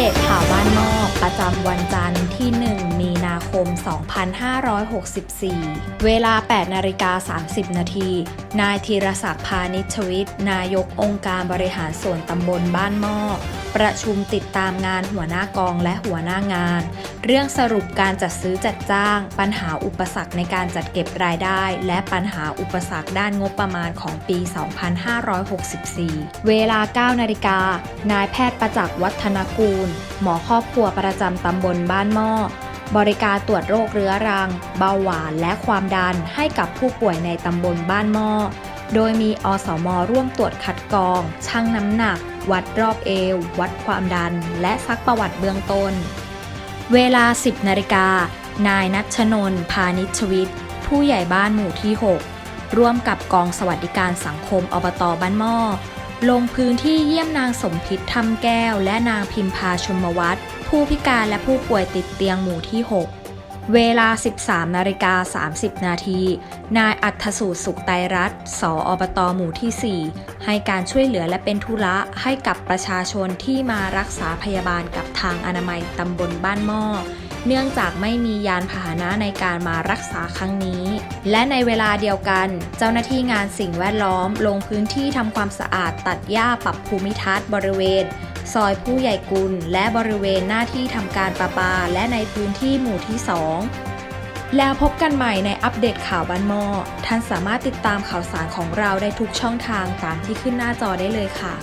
เดตข่าวบ้านนอก ประจำวันจันทร์ที่ 1 คม 2564 เวลา 8 นาฬิกา 30 นาที นายธีรศักดิ์พานิชวิทย์ นายกองค์การบริหารส่วนตำบลบ้านหม้อ ประชุมติดตามงานหัวหน้ากองและหัวหน้างาน เรื่องสรุปการจัดซื้อจัดจ้าง ปัญหาอุปสรรคในการจัดเก็บรายได้ และปัญหาอุปสรรคด้านงบประมาณของปี 2564 เวลา 9 นาฬิกา นายแพทย์ประจักษ์วัฒนกูล หมอครอบครัวประจำตำบลบ้านหม้อ บริการตรวจโรคเรื้อรัง เบาหวานและความดันให้กับผู้ป่วยในตำบลบ้านหม้อ โดยมีอสมร่วมตรวจคัดกรอง ชั่งน้ำหนัก วัดรอบเอว วัดความดัน และซักประวัติเบื้องต้น เวลา 10นาฬิกานายนัชนน์พานิชวิทย์ผู้ใหญ่บ้านหมู่ที่ 6 ร่วมกับกองสวัสดิการสังคมอบตบ้านหม้อ ลงพื้นที่เยี่ยมนางสมพิษทำแก้ว และนางพิมพาชมวัตรผู้พิการและผู้ป่วยติดเตียงหมู่ที่ 6 เวลา 13นาฬิกา30 นาที นายอัธสูตรสุขไตรัตสออบตหมู่ที่ 4 ให้การช่วยเหลือและเป็นธุระให้กับประชาชนที่มารักษาพยาบาลกับทางอนามัยตำบลบ้านหม้อ เนื่องจากไม่มียานพาหนะในการมารักษาครั้งนี้ และในเวลาเดียวกัน เจ้าหน้าที่งานสิ่งแวดล้อม ลงพื้นที่ทำความสะอาดตัดหญ้าปรับภูมิทัศน์บริเวณ ซอยผู้ใหญ่กุล และบริเวณหน้าที่ทำการประปา และในพื้นที่หมู่ที่ 2แล้วพบกันใหม่ในอัปเดตข่าวบ้านหม้อ ท่านสามารถติดตามข่าวสารของเราได้ทุกช่องทางตามที่ขึ้นหน้าจอได้เลยค่ะ